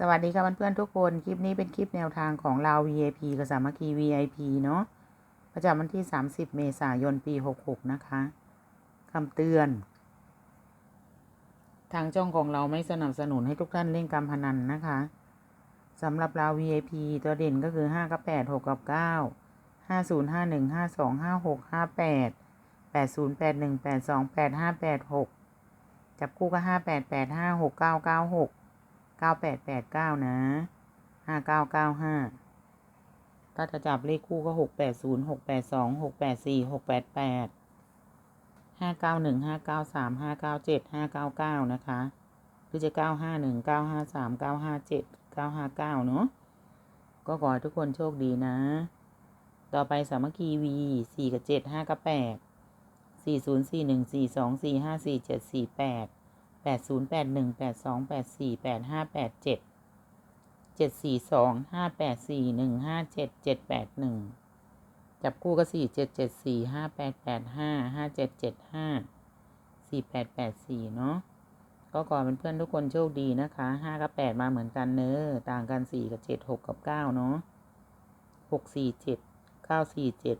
สวัสดีค่ะเพื่อนๆทุกคน คลิปนี้เป็นคลิปแนวทางของเรา VIP กับสามัคคี VIP เนาะประจำวันที่ 30 เมษายนปี 66 นะคะคำเตือน ทางจ้องของเราไม่สนับสนุนให้ทุกท่านเล่นการพนันนะคะสำหรับเรา VIP ตัวเด่นก็คือ 5 กับ 8 6 กับ 9 50 51 52 56 58 80 81 82 85 86 จับคู่ก็ 5 8 8 5 6 9 9 6 เก้าแปดแปดเก้านะห้าเก้าเก้าห้าถ้าจะจับเลขคู่ก็หกแปดศูนย์หกแปดสองหกแปดสี่หกแปดแปดห้าเก้าหนึ่งห้าเก้าสามห้าเก้าเจ็ดห้าเก้าเก้านะคะหรือจะเก้าห้าหนึ่งเก้าห้าสามเก้าห้าเจ็ดเก้าห้าเก้าเนาะก็ขอให้ทุกคนโชคดีนะ ต่อไปสามัคคีวีสี่กับเจ็ดห้ากับแปดสี่ศูนย์สี่หนึ่งสี่สองสี่ห้าสี่เจ็ดสี่แปด แปดศูนย์แปดหนึ่งแปดสองแปดสี่แปดห้าแปดเจ็ดเจ็ดสี่สองห้าแปดสี่หนึ่งห้าเจ็ดเจ็ดแปดหนึ่งจับคู่ก็สี่เจ็ดเจ็ดสี่ห้าแปดแปดห้าห้าเจ็ดเจ็ดห้าสี่แปดแปดสี่เนาะก็ขอเป็นเพื่อนทุกคนโชคดีนะคะห้ากับแปดมาเหมือนกันเนอะต่างกันสี่กับเจ็ดหกกับเก้าเนาะหกสี่เจ็ดเก้าสี่เจ็ด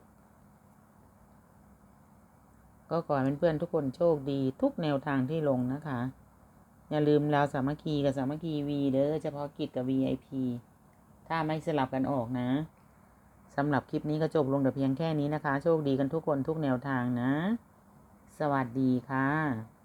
ก็ขอให้เพื่อนๆทุกคนโชคดีทุกแนวทางที่ลงนะคะ อย่าลืมเราสามัคคีกับสามัคคีวีเด้อเฉพาะกิจกับ VIP ถ้าไม่สลับกันออกนะสำหรับคลิปนี้ก็จบลงแต่เพียงแค่นี้นะคะ โชคดีกันทุกคนทุกแนวทางนะ สวัสดีค่ะ